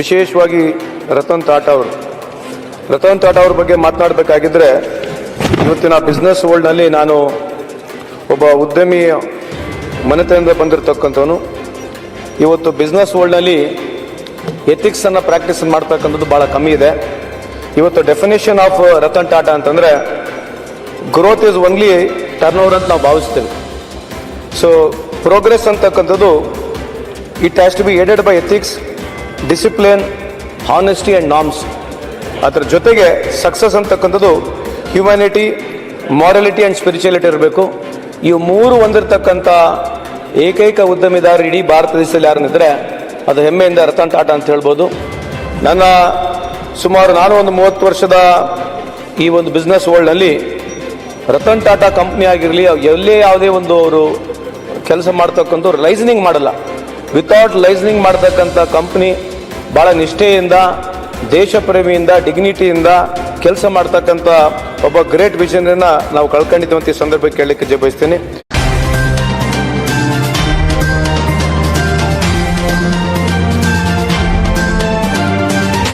ವಿಶೇಷವಾಗಿ ರತನ್ ಟಾಟಾ ಅವರು. ರತನ್ ಟಾಟಾ ಅವ್ರ ಬಗ್ಗೆ ಮಾತನಾಡಬೇಕಾಗಿದ್ರೆ, ಇವತ್ತಿನ ಬಿಸ್ನೆಸ್ ವರ್ಲ್ಡ್ನಲ್ಲಿ ನಾನು ಒಬ್ಬ ಉದ್ಯಮಿ ಮನೆತನದಿಂದ ಬಂದಿರತಕ್ಕಂಥವನು. ಇವತ್ತು ಬಿಸ್ನೆಸ್ ವರ್ಲ್ಡ್ನಲ್ಲಿ ಎಥಿಕ್ಸನ್ನು ಪ್ರಾಕ್ಟೀಸ್ ಮಾಡ್ತಕ್ಕಂಥದ್ದು ಭಾಳ ಕಮ್ಮಿ ಇದೆ. ಇವತ್ತು ಡೆಫಿನೇಷನ್ ಆಫ್ ರತನ್ ಟಾಟಾ ಅಂತಂದರೆ growth is only turnover ಅಂತ ನಾವು ಭಾವಿಸ್ತೇವೆ. ಸೊ ಪ್ರೋಗ್ರೆಸ್ ಅಂತಕ್ಕಂಥದ್ದು it has to be aided by ethics discipline honesty and norms ಅದರ ಜೊತೆಗೆ ಸಕ್ಸಸ್ ಅಂತಕ್ಕಂಥದ್ದು ಹ್ಯುಮ್ಯಾನಿಟಿ ಮಾರಾಲಿಟಿ ಆ್ಯಂಡ್ ಸ್ಪಿರಿಚುಯಾಲಿಟಿ ಇರಬೇಕು. ಇವು ಮೂರು ಹೊಂದಿರತಕ್ಕಂಥ ಏಕೈಕ ಉದ್ಯಮಿದಾರರು ಇಡೀ ಭಾರತ ದೇಶದಲ್ಲಿ ಯಾರನ್ನಿದ್ರೆ ಅದು ಹೆಮ್ಮೆಯಿಂದ ರತನ್ ಟಾಟಾ ಅಂತ ಹೇಳ್ಬೋದು. ನನ್ನ ಸುಮಾರು ನಾನು ಒಂದು ಮೂವತ್ತು ವರ್ಷದ ಈ ಒಂದು ಬಿಸ್ನೆಸ್ ವರ್ಲ್ಡ್ನಲ್ಲಿ ರತನ್ ಟಾಟಾ ಕಂಪ್ನಿ ಆಗಿರಲಿ ಎಲ್ಲೇ ಯಾವುದೇ ಒಂದು ಅವರು ಕೆಲಸ ಮಾಡ್ತಕ್ಕಂಥ ಲೈಸನಿಂಗ್ ಮಾಡಲ್ಲ. ವಿತೌಟ್ ಲೈಸನಿಂಗ್ ಮಾಡ್ತಕ್ಕಂಥ ಕಂಪ್ನಿ ಭಾಳ ನಿಷ್ಠೆಯಿಂದ ದೇಶ ಪ್ರೇಮಿಯಿಂದ ಡಿಗ್ನಿಟಿಯಿಂದ ಕೆಲಸ ಮಾಡ್ತಕ್ಕಂಥ ಒಬ್ಬ ಗ್ರೇಟ್ ವಿಷನ್ ನಾವು ಕಳ್ಕೊಂಡಿದ್ದೀವಿ ಅಂತ ಈ ಸಂದರ್ಭಕ್ಕೆ ಕೇಳಲಿಕ್ಕೆ ಬಯಸ್ತೀನಿ